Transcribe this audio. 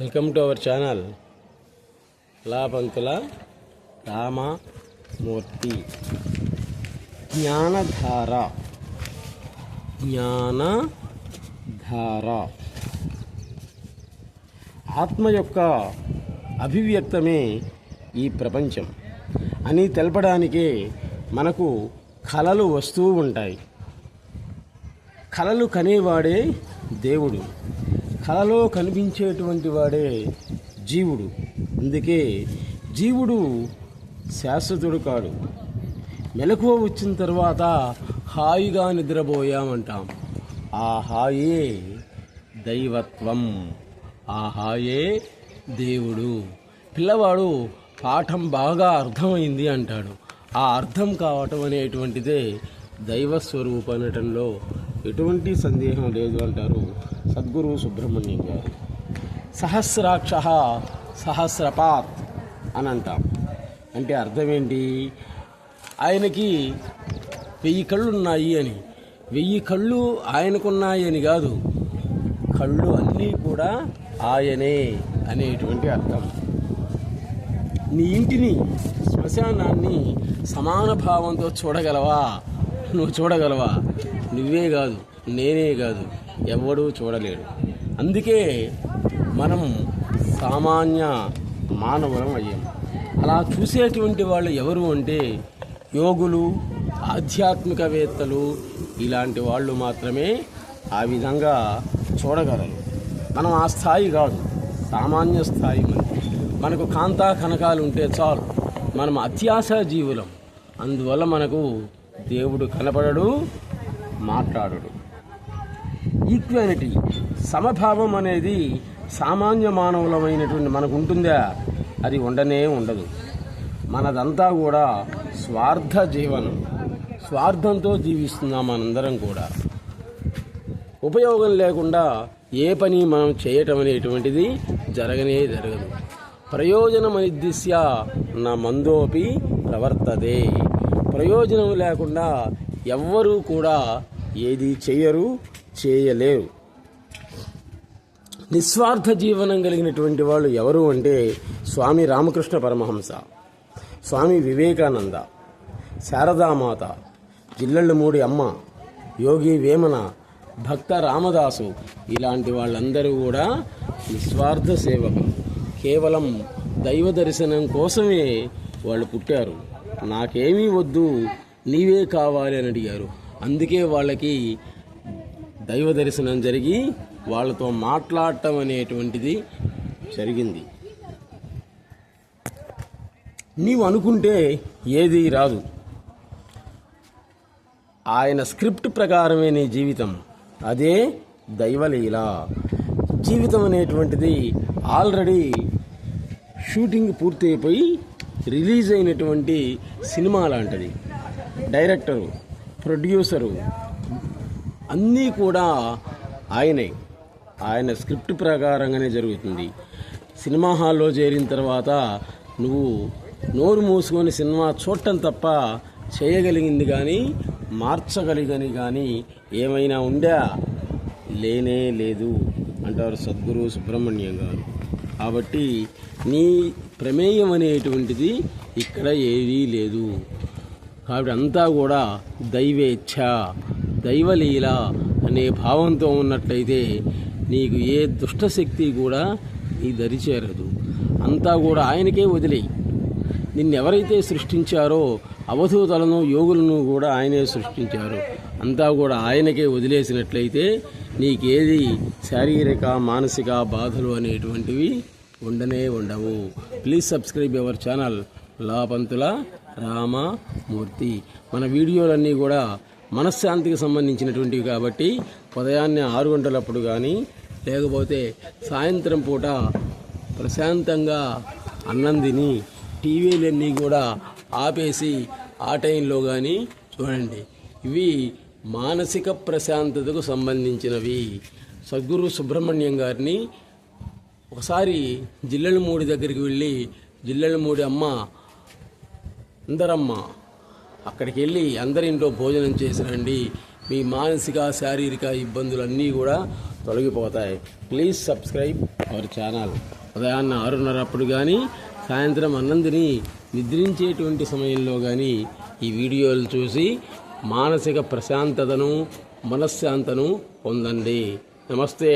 Welcome to our channel. Lapanthula Ramamurthy. Gnanadhara. Gnanadhara. ఆత్మ యొక్క అభివ్యక్తమే ఈ ప్రపంచం అని తెలపడానికే మనకు కళలు వస్తూ ఉంటాయి. కళలు కనేవాడే దేవుడు. కళలో కనిపించేటువంటి వాడే జీవుడు. అందుకే జీవుడు శాశ్వతుడు కాడు. మెలకువ వచ్చిన తర్వాత హాయిగా నిద్రపోయామంటాం. ఆ హాయే దైవత్వం. ఆ హాయే దేవుడు. పిల్లవాడు పాఠం బాగా అర్థమైంది అంటాడు. ఆ అర్థం కావటం అనేటువంటిదే దైవస్వరూపనటంలో ఎటువంటి సందేహం లేదు అంటారు. సద్గురు సుబ్రహ్మణ్యం గారు. సహస్రాక్ష సహస్రపాత్ అని అంటాం. అంటే అర్థం ఏంటి ఆయనకి వెయ్యి కళ్ళు ఉన్నాయి అని. వెయ్యి కళ్ళు ఆయనకున్నాయి అని కాదు. కళ్ళు అన్నీ కూడా ఆయనే అనేటువంటి అర్థం. నీ ఇంటిని శ్మశానాన్ని సమాన భావంతో చూడగలవా? నువ్వు చూడగలవా? నువ్వే కాదు నేనే కాదు ఎవడూ చూడలేడు. అందుకే మనం సామాన్య మానవులం అయ్యాం. అలా చూసేటువంటి వాళ్ళు ఎవరు అంటే యోగులు ఆధ్యాత్మికవేత్తలు ఇలాంటి వాళ్ళు మాత్రమే ఆ విధంగా చూడగలరు. మనం ఆ స్థాయి కాదు సామాన్య స్థాయి మనకు కాంతా కనకాలు ఉంటే చాలు. మనం అత్యాశ జీవులం. అందువల్ల మనకు దేవుడు కనపడడు మాట్లాడడు. ఈక్వాలిటీ సమభావం అనేది సామాన్య మానవులమైనటువంటి మనకు ఉంటుందా అది ఉండనే ఉండదు. మనదంతా కూడా స్వార్థ జీవనం స్వార్థంతో జీవిస్తున్నాం మనందరం కూడా. ఉపయోగం లేకుండా ఏ పని మనం చేయటం అనేటువంటిది జరగనే జరగదు. ప్రయోజనమనిర్దిశ్య నా మందోపి ప్రవర్తదే ప్రయోజనం లేకుండా ఎవ్వరూ కూడా ఏది చేయరు చేయలేరు. నిస్వార్థ జీవనం కలిగినటువంటి వాళ్ళు ఎవరు అంటే స్వామి రామకృష్ణ పరమహంస స్వామి వివేకానంద శారదామాత జిల్లళ్ళమూడి అమ్మ యోగి వేమన భక్త రామదాసు ఇలాంటి వాళ్ళందరూ కూడా నిస్వార్థ సేవకులు. కేవలం దైవ దర్శనం కోసమే వాళ్ళు పుట్టారు. నాకేమీ వద్దు నీవే కావాలి అని అడిగారు. అందుకే వాళ్ళకి దైవ దర్శనం జరిగి వాళ్ళతో మాట్లాడటం అనేటువంటిది జరిగింది. నీవు అనుకుంటే ఏది రాదు. ఆయన స్క్రిప్ట్ ప్రకారమే నీ జీవితం. అదే దైవలీల. జీవితం అనేటువంటిది ఆల్రెడీ షూటింగ్ పూర్తయిపోయి రిలీజ్ అయినటువంటి సినిమా లాంటిది. డైరెక్టరు ప్రొడ్యూసరు అన్నీ కూడా ఆయనే. ఆయన స్క్రిప్ట్ ప్రకారంగానే జరుగుతుంది. సినిమా హాల్లో చేరిన తర్వాత నువ్వు నోరు మూసుకొని సినిమా చూడటం తప్ప చేయగలిగింది కానీ మార్చగలిగని కానీ ఏమైనా ఉందా? లేనే లేదు అంటారు సద్గురు సుబ్రహ్మణ్యం గారు. కాబట్టి నీ ప్రమేయం అనేటువంటిది ఇక్కడ ఏదీ లేదు. కాబట్టి అంతా కూడా దైవేచ్ఛ దైవలీల అనే భావంతో ఉన్నట్లయితే నీకు ఏ దుష్టశక్తి కూడా నీ దరి చేరదు. అంతా కూడా ఆయనకే వదిలేయి నిన్నెవరైతే సృష్టించారో అవధూతలను యోగులను కూడా ఆయనే సృష్టించారు. అంతా కూడా ఆయనకే వదిలేసినట్లయితే నీకేది శారీరక మానసిక బాధలు అనేటువంటివి ఉండనే ఉండవు. Please subscribe your channel Lapanthula Ramamurthy. మన వీడియోలన్నీ కూడా మనశ్శాంతికి సంబంధించినటువంటివి కాబట్టి ఉదయాన్నే ఆరు గంటలప్పుడు కానీ లేకపోతే సాయంత్రం పూట ప్రశాంతంగా అన్నం తిని టీవీలన్నీ కూడా ఆపేసి ఆ టైంలో కానీ చూడండి. ఇవి మానసిక ప్రశాంతతకు సంబంధించినవి. సద్గురు సుబ్రహ్మణ్యం గారిని ఒకసారి జిల్లెలమూడి దగ్గరికి వెళ్ళి జిల్లెలమూడి అమ్మ అందరమ్మ అక్కడికి వెళ్ళి అందరింట్లో భోజనం చేసినండి మీ మానసిక శారీరక ఇబ్బందులన్నీ కూడా తొలగిపోతాయి. Please subscribe our channel. ఉదయాన్న ఆరున్నర అప్పుడు కానీ సాయంత్రం అన్నందిని నిద్రించేటువంటి సమయంలో కానీ ఈ వీడియోలు చూసి మానసిక ప్రశాంతతను మనశ్శాంతను పొందండి. నమస్తే.